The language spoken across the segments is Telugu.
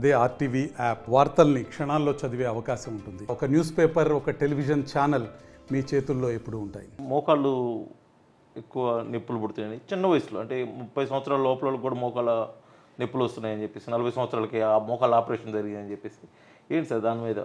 అదే ఆర్టీవీ యాప్ వార్తల్ని క్షణాల్లో చదివే అవకాశం ఉంటుంది. ఒక న్యూస్ పేపర్ ఒక టెలివిజన్ ఛానల్ మీ చేతుల్లో ఎప్పుడూ ఉంటాయి. మోకాళ్ళు ఎక్కువ నొప్పులు పుడుతున్నాయి. చిన్న వయసులో అంటే ముప్పై సంవత్సరాల లోపల కూడా మోకాళ్ళ నొప్పులు వస్తున్నాయని చెప్పేసి నలభై సంవత్సరాలకి ఆ మోకాళ్ళ ఆపరేషన్ జరిగిందని చెప్పేసి. ఏంటి సార్ దాని మీద?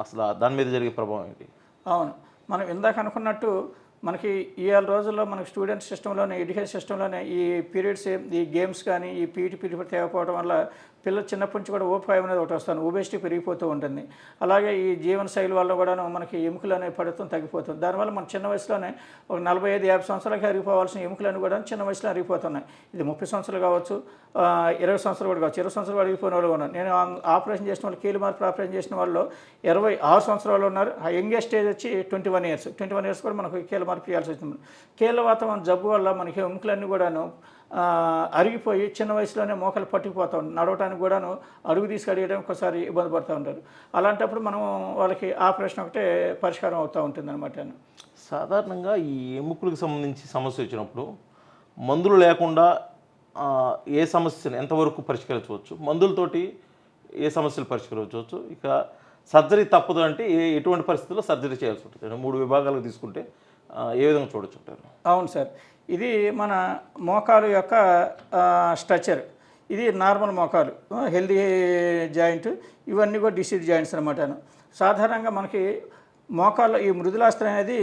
అసలు ఆ- దాని మీద జరిగే ప్రభావం ఏంటి? అవును. మనం ఇందాక అనుకున్నట్టు మనకి ఇవాళ రోజుల్లో మనకి స్టూడెంట్ సిస్టంలోనే ఎడ్యుకేషన్ సిస్టంలోనే ఈ పీరియడ్స్ ఈ గేమ్స్ కానీ ఈ పీటీ పీరియడ్ తేకపోవడం వల్ల పిల్లలు చిన్నప్పటి నుంచి కూడా ఊపాయం అనేది ఒకటి వస్తుంది. ఓబేసిటీ పెరిగిపోతూ ఉంటుంది. అలాగే ఈ జీవన శైలి వల్ల కూడా మనకి ఎముకలు అనేవి పడుతుంది తగ్గిపోతుంది. దానివల్ల మన చిన్న వయసులోనే ఒక నలభై ఐదు యాభై సంవత్సరాలకి అరిగిపోవాల్సిన ఎముకలను కూడా చిన్న వయసులో అరిగిపోతున్నాయి. ఇది ముప్పై సంవత్సరాలు కావచ్చు ఇరవై సంవత్సరాలు కూడా కావచ్చు. ఇరవై సంవత్సరాలు అరిగిపోయిన వాళ్ళు ఉన్నారు. నేను ఆపరేషన్ చేసిన వాళ్ళు కీలు మార్పులు ఆపరేషన్ చేసిన వాళ్ళు ఇరవై ఆరు సంవత్సరాలు ఉన్నారు. ఆ యంగెస్ట్ స్టేజ్ వచ్చి twenty one years. Twenty one years కూడా మనకు కీల మార్పు చేయాల్సి వస్తుంది కీళ్ళ వాతావరణం జబ్బు వల్ల మనకి ఎముకలన్నీ కూడాను అరిగిపోయి చిన్న వయసులోనే మోకలు పట్టుకుపోతూ ఉంటారు నడవటానికి కూడాను అడుగు తీసి అడిగడానికి ఒకసారి ఇబ్బంది పడుతూ ఉంటారు. అలాంటప్పుడు మనం వాళ్ళకి ఆపరేషన్ ఒకటే పరిష్కారం అవుతూ ఉంటుంది అనమాట సాధారణంగా ఈ ఎముకలకు సంబంధించి సమస్య వచ్చినప్పుడు మందులు లేకుండా ఏ సమస్యను ఎంతవరకు పరిష్కరించవచ్చు? మందులతోటి ఏ సమస్యలు పరిష్కరించవచ్చు? ఇక సర్జరీ తప్పదు అంటే ఏ ఎటువంటి పరిస్థితుల్లో సర్జరీ చేయాల్సి ఉంటుంది? మూడు విభాగాలు తీసుకుంటే ఏ విధంగా చూడొచ్చుంటారు? అవును సార్. ఇది మన మోకాలు యొక్క స్ట్రక్చర్. ఇది నార్మల్ మోకాలు హెల్దీ జాయింట్ ఇవన్నీ కూడా డిసీజ్ జాయింట్స్ అనమాట సాధారణంగా మనకి మోకాలు ఈ మృదులాస్త్రం అనేది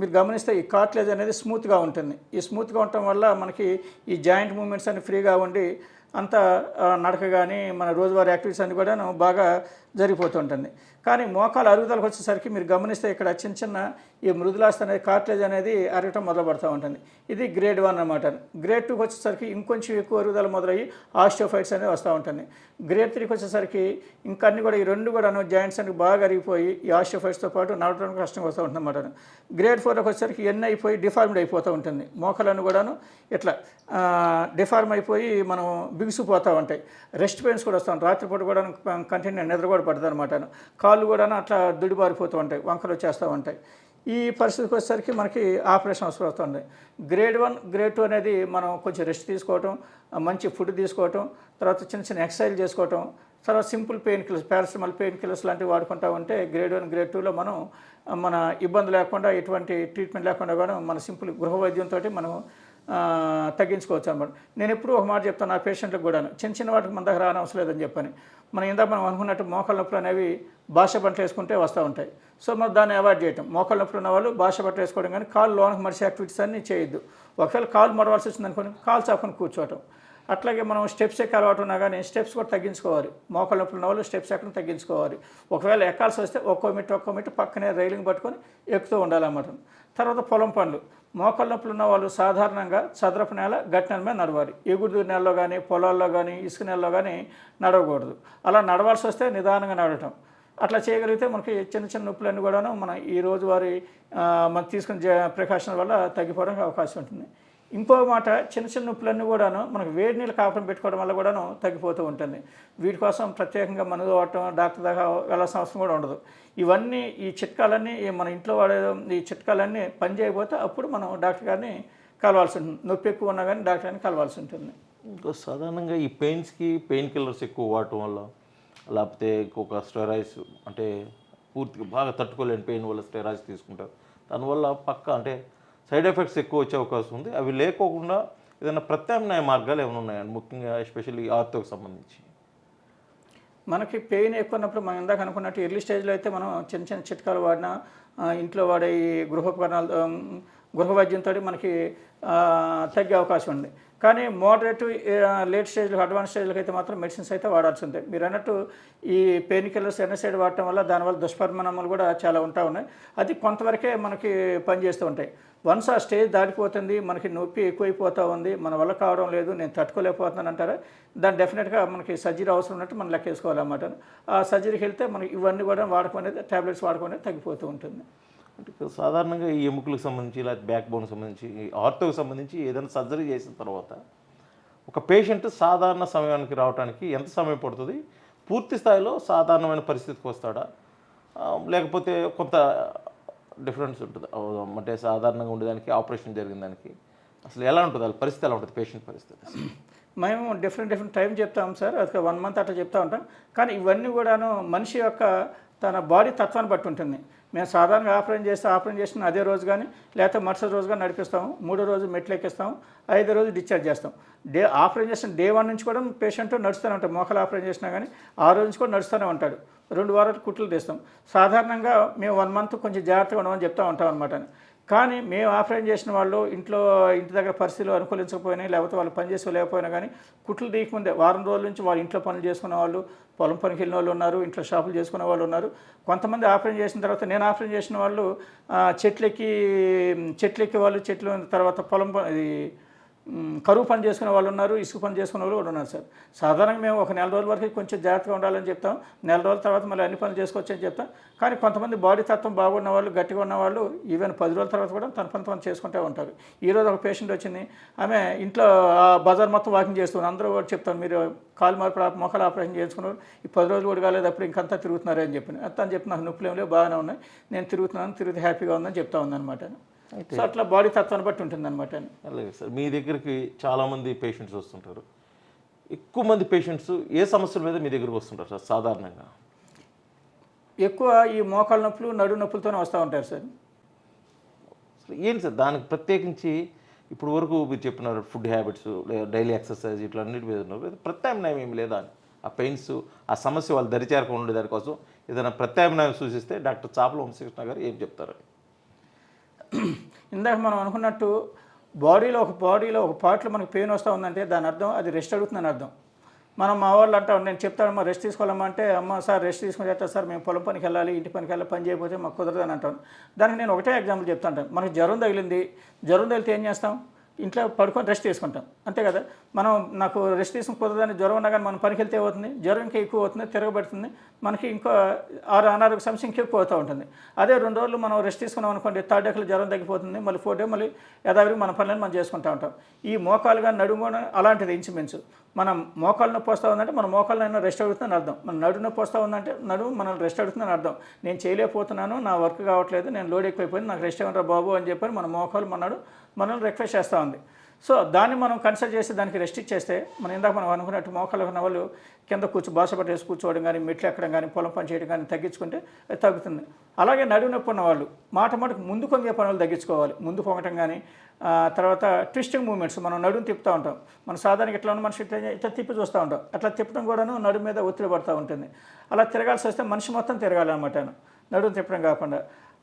మీరు గమనిస్తే ఈ కాట్లేజ్ అనేది స్మూత్గా ఉంటుంది. ఈ స్మూత్గా ఉండటం వల్ల మనకి ఈ జాయింట్ మూమెంట్స్ అన్ని ఫ్రీగా ఉండి అంత నడక కానీ మన రోజువారీ యాక్టివిటీస్ అన్ని కూడా బాగా జరిగిపోతుంటుంది. కానీ మోకాలు అరుగుదలకు వచ్చేసరికి మీరు గమనిస్తే ఇక్కడ చిన్న చిన్న ఈ మృదులాస్త అనేది కార్ట్లేజ్ అనేది అరగటం మొదలుపడుతూ ఉంటుంది. ఇది గ్రేడ్ వన్ అనమాట గ్రేడ్ టూకి వచ్చేసరికి ఇంకొంచెం ఎక్కువ అరుగుదల మొదలయ్యి ఆస్టోఫైట్స్ అనేది వస్తూ ఉంటుంది. గ్రేడ్ త్రీకి వచ్చేసరికి ఇంకా అన్ని కూడా ఈ రెండు కూడా జాయింట్స్ అనేవి బాగా అరిగిపోయి ఈ ఆస్టోఫైట్స్తో పాటు నడవడానికి కష్టంగా వస్తూ ఉంటుంది అనమాట గ్రేడ్ ఫోర్కి వచ్చేసరికి ఎన్ని అయిపోయి డిఫార్మ్డ్ అయిపోతూ ఉంటుంది. మోకాలను కూడాను ఇట్లా డిఫార్మ్ అయిపోయి మనం బిగుసిపోతూ ఉంటాయి. రెస్ట్ పెయిన్స్ కూడా వస్తాం రాత్రిపూట కూడా కంటిన్యూ నిద్ర కూడా పడుతుంది అనమాట కాళ్ళు కూడా అట్లా దుడిబారిపోతూ ఉంటాయి వంకలు వచ్చేస్తూ ఉంటాయి. ఈ పరిస్థితికి వచ్చేసరికి మనకి ఆపరేషన్ అవసరం అవుతుంది. గ్రేడ్ వన్ గ్రేడ్ టూ అనేది మనం కొంచెం రెస్ట్ తీసుకోవటం మంచి ఫుడ్ తీసుకోవటం తర్వాత చిన్న చిన్న ఎక్సర్సైజ్ చేసుకోవటం తర్వాత simple pain killers paracetamol pain killers లాంటివి వాడుకుంటా ఉంటే గ్రేడ్ వన్ గ్రేడ్ టూలో మనం మన ఇబ్బంది లేకుండా ఎటువంటి ట్రీట్మెంట్ లేకుండా కూడా మన సింపుల్ గృహ వైద్యంతో మనం తగ్గించుకోవచ్చు అనమాట నేను ఎప్పుడూ ఒక మాట చెప్తాను నా పేషెంట్లకు కూడా చిన్న చిన్న వాటికి మన దగ్గర రానవసరం లేదని చెప్పని. మనం ఇందాక మనం అనుకున్నట్టు మోకాళ్ళ నొప్పులు అనేవి భాష బట్టలు వేసుకుంటే వస్తూ ఉంటాయి. సో మనం దాన్ని అవాయిడ్ చేయటం. మోకాళ్ళ నొప్పులు ఉన్న వాళ్ళు భాష బట్టలు వేసుకోవడం కానీ కాళ్ళు లోనకి మరిసే యాక్టివిటీస్ అన్నీ చేయొద్దు. ఒకవేళ కాలు మరవాల్సి వచ్చింది అనుకోని కాలు చాపుకొని కూర్చోవటం. అట్లాగే మనం స్టెప్స్ ఎక్కి అలవాటు ఉన్నా కానీ స్టెప్స్ కూడా తగ్గించుకోవాలి. మోకాళ్ళ నొప్పులు ఉన్న వాళ్ళు స్టెప్స్ ఎక్కడం తగ్గించుకోవాలి. ఒకవేళ ఎక్కాల్సి వస్తే ఒక్కో మిట్ ఒక్కో మిట్టు పక్కనే రైలింగ్ పట్టుకొని ఎక్కుతూ ఉండాలన్నమాట. తర్వాత పొలం పనులు. మోకాళ్ళ నొప్పులు ఉన్న వాళ్ళు సాధారణంగా చదరపు నేల గట్టిన మీద నడవాలి. ఎగుడు నెలలో కానీ పొలాల్లో కానీ ఇసుక నేలలో కానీ నడవకూడదు. అలా నడవాల్సి వస్తే నిదానంగా నడవటం. అట్లా చేయగలిగితే మనకి చిన్న చిన్న నొప్పులన్నీ కూడాను మన ఈ రోజువారి మనం తీసుకున్న ప్రికాషన్ వల్ల తగ్గిపోవడానికి అవకాశం ఉంటుంది. ఇంకో మాట చిన్న చిన్న నొప్పులన్నీ కూడాను మనకు వేడి నీళ్ళు కాపురం పెట్టుకోవడం వల్ల కూడాను తగ్గిపోతూ ఉంటుంది. వీటి కోసం ప్రత్యేకంగా మందు వాడటం డాక్టర్ దాకా వెళ్ళాల్సిన అవసరం కూడా ఉండదు. ఇవన్నీ ఈ చిట్కాలన్నీ మన ఇంట్లో వాడే ఈ చిట్కాలన్నీ పని చేయకపోతే అప్పుడు మనం డాక్టర్ గారిని కలవాల్సి ఉంటుంది. నొప్పి ఎక్కువ ఉన్నా కానీ డాక్టర్ గారిని కలవాల్సి ఉంటుంది. ఇంకా సాధారణంగా ఈ పెయిన్స్కి పెయిన్ కిల్లర్స్ ఎక్కువ వాడటం వల్ల లేకపోతే ఇంకొక స్టెరాయిడ్స్ అంటే పూర్తిగా బాగా తట్టుకోలేని పెయిన్ వల్ల స్టెరాయిడ్స్ తీసుకుంటారు. దానివల్ల పక్క అంటే సైడ్ ఎఫెక్ట్స్ ఎక్కువ వచ్చే అవకాశం ఉంది. అవి లేకోకుండా ఏదైనా ప్రత్యామ్నాయ మార్గాలు ఏమైనా ఉన్నాయండి? ముఖ్యంగా ఎస్పెషల్లీ ఆర్థోకి సంబంధించి. మనకి పెయిన్ ఎక్కువ ఉన్నప్పుడు మనం ఇందాక అనుకున్నట్టు ఎర్లీ స్టేజ్లో అయితే మనం చిన్న చిన్న చిట్కాలు వాడినా ఇంట్లో వాడే ఈ గృహోపకరణాలు గృహ వైద్యంతో మనకి తగ్గే అవకాశం ఉంది. కానీ మోడరేట్ లేట్ స్టేజ్లో అడ్వాన్స్ స్టేజ్లకు అయితే మాత్రం మెడిసిన్స్ అయితే వాడాల్సి ఉంది మీరు అన్నట్టు ఈ పెయిన్ కిల్లర్స్ ఎనసైడ్ వాడటం వల్ల దానివల్ల దుష్పరిణామాలు కూడా చాలా ఉంటా ఉన్నాయి. అది కొంతవరకే మనకి పనిచేస్తూ ఉంటాయి. వన్స్ ఆ స్టేజ్ దాటిపోతుంది మనకి నొప్పి ఎక్కువైపోతూ ఉంది మన వల్ల కావడం లేదు నేను తట్టుకోలేకపోతున్నాను అంటారా? దాన్ని డెఫినెట్గా మనకి సర్జరీ అవసరం ఉన్నట్టు మనం లెక్కేసుకోవాలన్నమాట. ఆ సర్జరీకి వెళ్తే మనకి ఇవన్నీ కూడా వాడకం అనేది టాబ్లెట్స్ వాడకం అనేది తగ్గిపోతూ ఉంటుంది. అంటే సాధారణంగా ఈ ఎముకలకు సంబంధించి లేదా బ్యాక్ బోన్ సంబంధించి ఆర్థోకి సంబంధించి ఏదైనా సర్జరీ చేసిన తర్వాత ఒక పేషెంట్ సాధారణ సమయానికి రావడానికి ఎంత సమయం పడుతుంది? పూర్తి స్థాయిలో సాధారణమైన పరిస్థితికి వస్తాడా? లేకపోతే కొంత డిఫరెన్స్ ఉంటుంది. అంటే సాధారణంగా ఉండేదానికి ఆపరేషన్ జరిగిన దానికి. అసలు ఎలా ఉంటుంది? వాళ్ళ పరిస్థితి ఎలా ఉంటుంది? పేషెంట్ పరిస్థితి? మేము డిఫరెంట్ డిఫరెంట్ టైం చెప్తాం సార్. అది వన్ మంత్ అట్లా చెప్తా ఉంటాం. కానీ ఇవన్నీ కూడాను మనిషి యొక్క తన బాడీ తత్వాన్ని బట్టి ఉంటుంది. మేము సాధారణంగా ఆపరేషన్ చేస్తే ఆపరేషన్ చేసిన అదే రోజు కానీ లేకపోతే మరుసటి రోజు కానీ నడిపిస్తాము. మూడో రోజు మెట్లు ఎక్కిస్తాము. ఐదో రోజు డిశ్చార్జ్ చేస్తాం. డే ఆపరేషన్ చేసిన డే వన్ నుంచి కూడా పేషెంట్ నడుస్తూనే ఉంటాడు మోకాలు ఆపరేషన్ చేసినా కానీ ఆ రోజు నుంచి కూడా నడుస్తూనే ఉంటాడు రెండు వారాలు కుట్లు తీస్తాం. సాధారణంగా మేము వన్ మంత్ కొంచెం జాగ్రత్తగా ఉండమని చెప్తా ఉంటాం అనమాట కానీ మేము ఆపరేషన్ చేసిన వాళ్ళు ఇంట్లో ఇంటి దగ్గర పరిస్థితులు అనుకూలించకపోయినా లేకపోతే వాళ్ళు పని లేకపోయినా కానీ కుట్లు తీయకముందే. వారం రోజుల నుంచి వాళ్ళ ఇంట్లో పనులు చేసుకునే వాళ్ళు పొలం పనికి వెళ్ళిన వాళ్ళు ఉన్నారు ఇంట్లో షాపులు చేసుకునే వాళ్ళు ఉన్నారు. కొంతమంది ఆపరేషన్ చేసిన తర్వాత నేను ఆపరేషన్ చేసిన వాళ్ళు చెట్లెక్కి చెట్లెక్కి వాళ్ళు చెట్లు తర్వాత పొలం ప- ఇది కరువు పని చేసుకునే వాళ్ళు ఉన్నారు ఇసుక పని చేసుకునే వాళ్ళు కూడా ఉన్నారు సార్. సాధారణంగా మేము ఒక నెల రోజుల వరకు కొంచెం జాగ్రత్తగా ఉండాలని చెప్తాం. నెల రోజుల తర్వాత మళ్ళీ అన్ని పనులు చేసుకోవచ్చు అని చెప్తాం. కానీ కొంతమంది బాడీ తత్వం బాగున్న వాళ్ళు గట్టిగా ఉన్న వాళ్ళు ఈవెన్ పది రోజుల తర్వాత కూడా తన పని తను చేసుకుంటూ ఉంటారు. ఈరోజు ఒక పేషెంట్ వచ్చింది. ఆమె ఇంట్లో ఆ బజార్ మొత్తం వాకింగ్ చేస్తుంది. అందరూ కూడా చెప్తాను మీరు కాలు మార్పు మొక్కలు ఆపరేషన్ చేసుకున్నారు. ఈ పది రోజులు కూడా కాలేదు అప్పుడు ఇంకంతా తిరుగుతున్నారు అని చెప్పి. అంతా అని చెప్పి నాకు నొప్పులు ఏం లేవు బాగానే ఉన్నాయి. నేను తిరుగుతున్నాను తిరుగుతూ హ్యాపీగా ఉందని చెప్తా ఉందన్నమాట. సో అట్లా బాడీ తత్వాన్ని బట్టి ఉంటుంది అనమాట అలాగే సార్ మీ దగ్గరికి చాలామంది పేషెంట్స్ వస్తుంటారు. ఎక్కువ మంది పేషెంట్స్ ఏ సమస్యల మీద మీ దగ్గరికి వస్తుంటారు సార్ సాధారణంగా? ఎక్కువ ఈ మోకాళ్ళ నొప్పులు నడు నొప్పులతోనే వస్తూ ఉంటారు సార్. ఏంటి సార్ దానికి ప్రత్యేకించి ఇప్పుడు వరకు మీరు చెప్పినారు ఫుడ్ హ్యాబిట్స్ డైలీ ఎక్సర్సైజ్ ఇట్లా అన్నిటి మీద ఉన్నారు. లేదా ప్రత్యామ్నాయం ఏమి లేదా? అని ఆ పెయిన్స్ ఆ సమస్య వాళ్ళు దరిచేరకుండా ఉండే దానికోసం ఏదైనా ప్రత్యామ్నాయం సూచిస్తే డాక్టర్ చాపల వంశకృష్ణ గారు ఏం చెప్తారు? ఇందాక మనం అనుకున్నట్టు బాడీలో ఒక బాడీలో ఒక పార్ట్లో మనకి పెయిన్ వస్తూ ఉందంటే దాని అర్థం అది రెస్ట్ అడుగుతుందని అర్థం. మనం మా వాళ్ళు అంటాం నేను చెప్తానమ్మా రెస్ట్ తీసుకోవాలమ్మా అంటే అమ్మ సార్ రెస్ట్ తీసుకుని చెప్తా సార్ మేము పొలం పనికి వెళ్ళాలి ఇంటి పనికి వెళ్ళాలి పని చేయకపోతే మాకు కుదరదు అని అంటాను దానికి నేను ఒకటే ఎగ్జాంపుల్ చెప్తాను మనకి జ్వరం తగిలింది జ్వరం తగిలితే ఏం చేస్తాం? ఇంట్లో పడుకొని రెస్ట్ తీసుకుంటాం. అంతే కదా? మనం నాకు రెస్ట్ తీసుకుని కుదరదని జ్వరం ఉన్నా కానీ మనం పనికి వెళ్తే అవుతుంది జ్వరం ఇంకా ఎక్కువ అవుతుంది తిరగబడుతుంది. మనకి ఇంకో ఆరు అనారోగ్య సమస్య ఇంకా ఎక్కువ అవుతూ ఉంటుంది. అదే రెండు రోజులు మనం రెస్ట్ తీసుకున్నాం అనుకోండి థర్డ్ డేకి జ్వరం తగ్గిపోతుంది. మళ్ళీ ఫోర్ డే మళ్ళీ యథావిధి మన పనులను మనం చేసుకుంటూ ఉంటాం. ఈ మోకాలు కానీ నడుము కూడా అలాంటిది ఇంచుమించు. మనం మోకాలు నొప్పి వస్తూ ఉందంటే మన మోకాళ్ళైనా రెస్ట్ అడుగుతుందని అర్థం. మన నడు నొప్పి వస్తూ ఉందంటే నడుము మనం రెస్ట్ అడుగుతుందని అర్థం. నేను చేయలేకపోతున్నాను నా వర్క్ కావట్లేదు నేను లోడ్ ఎక్కువైపోయింది నాకు రెస్ట్ ఇవ్వరా బాబు అని చెప్పని మన మోకాలు మన నడు మనల్ని రిక్వెస్ట్ చేస్తూ ఉంది. సో దాన్ని మనం కన్సల్ట్ చేసి దానికి రెస్ట్రిక్ట్ చేస్తే మనం ఇందాక మనం అనుకున్నట్టు మోకాళ్ళకు ఉన్న వాళ్ళు కింద కూర్చో బాసపట్టేసి కూర్చోవడం కానీ మెట్లు ఎక్కడం కానీ పొలం పని చేయడం కానీ తగ్గించుకుంటే అది తగ్గుతుంది. అలాగే నడువు నొప్పి ఉన్న వాళ్ళు మాట మాటకు ముందు కొంగే పనులు తగ్గించుకోవాలి. ముందు పొంగటం కానీ తర్వాత ట్విస్టింగ్ మూమెంట్స్ మనం నడుము తిప్పుతూ ఉంటాం. మన సాధారణంగా ఇట్లా ఉన్న మనిషి ఇట్లా ఇట్లా తిప్పి చూస్తూ ఉంటాం. అట్లా తిప్పడం కూడాను నడుము మీద ఒత్తిడి పడుతూ ఉంటుంది. అలా తిరగాల్సి వస్తే మనిషి మొత్తం తిరగాలన్నమాట. నడుము తిప్పడం కాకుండా.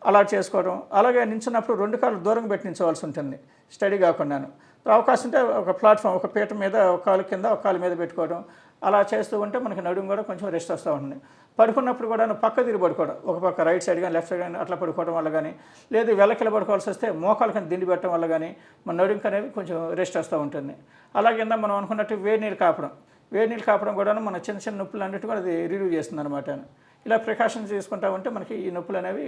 అలా చేసుకోవడం. అలాగే నించున్నప్పుడు రెండు కాళ్ళు దూరం పెట్టి ఉంటుంది. స్టడీ కాకుండాను. అవకాశం ఉంటే ఒక ప్లాట్ఫామ్ ఒక పీట మీద ఒక కాలు కింద ఒక కాలు మీద పెట్టుకోవడం. అలా చేస్తూ ఉంటే మనకి నడుము కూడా కొంచెం రెస్ట్ వస్తూ ఉంటుంది. పడుకున్నప్పుడు కూడా పక్క తిరిగి పడుకోవడం. ఒక పక్క రైట్ సైడ్ కానీ లెఫ్ట్ సైడ్ కానీ అట్లా పడుకోవడం వల్ల కానీ లేదు వెలకిల పడుకోవాల్సి వస్తే మోకాలు కానీ దిండి పెట్టడం వల్ల కానీ మన నడుముకి అనేది కొంచెం రెస్ట్ వస్తూ ఉంటుంది. అలాగే ఇందా మనం అనుకున్నట్టు వేడి నీళ్ళు కాపడం. వేడి నీళ్ళు కాపడం కూడా మన చిన్న చిన్న నొప్పులు అన్నిటి కూడా అది రిలీవ్ చేస్తుంది అనమాట ఇలా ప్రికాషన్స్ తీసుకుంటా ఉంటే మనకి ఈ నొప్పులు అనేవి